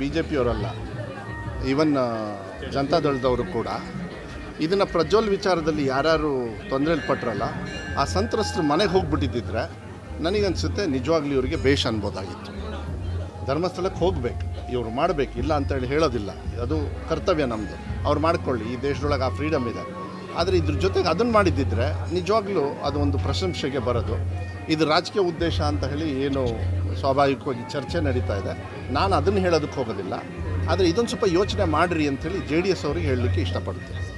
B J ಪಿಯವರಲ್ಲ even ಜನತಾದಳದವರು ಕೂಡ, ಇದನ್ನು ಪ್ರಜ್ವಲ್ ವಿಚಾರದಲ್ಲಿ ಯಾರ್ಯಾರು ತೊಂದರೆಯಲ್ಲಿ ಪಟ್ರಲ್ಲ ಆ ಸಂತ್ರಸ್ತರು ಮನೆಗೆ ಹೋಗ್ಬಿಟ್ಟಿದ್ದಿದ್ರೆ ನನಗನ್ಸುತ್ತೆ ನಿಜವಾಗ್ಲೂ ಇವರಿಗೆ ಭೇಷ್ ಅನ್ಬೋದಾಗಿತ್ತು. ಧರ್ಮಸ್ಥಳಕ್ಕೆ ಹೋಗ್ಬೇಕು, ಇವರು ಮಾಡಬೇಕು, ಇಲ್ಲ ಅಂತೇಳಿ ಹೇಳೋದಿಲ್ಲ. ಅದು ಕರ್ತವ್ಯ ನಮ್ಮದು ಅವ್ರು ಮಾಡ್ಕೊಳ್ಳಿ, ಈ ದೇಶದೊಳಗೆ ಆ ಫ್ರೀಡಮ್ ಇದೆ. ಆದರೆ ಇದ್ರ ಜೊತೆಗೆ ಅದನ್ನು ಮಾಡಿದ್ದಿದ್ರೆ ನಿಜವಾಗ್ಲೂ ಅದು ಒಂದು ಪ್ರಶಂಸೆಗೆ ಬರೋದು. ಇದು ರಾಜಕೀಯ ಉದ್ದೇಶ ಅಂತ ಹೇಳಿ ಏನು ಸ್ವಾಭಾವಿಕವಾಗಿ ಚರ್ಚೆ ನಡೀತಾ ಇದೆ. ನಾನು ಅದನ್ನು ಹೇಳೋದಕ್ಕೆ ಹೋಗೋದಿಲ್ಲ. ಆದರೆ ಇದೊಂದು ಸ್ವಲ್ಪ ಯೋಚನೆ ಮಾಡಿರಿ ಅಂಥೇಳಿ ಜೆ ಡಿ ಎಸ್ ಅವರಿಗೆ ಹೇಳಲಿಕ್ಕೆ ಇಷ್ಟಪಡ್ತೀನಿ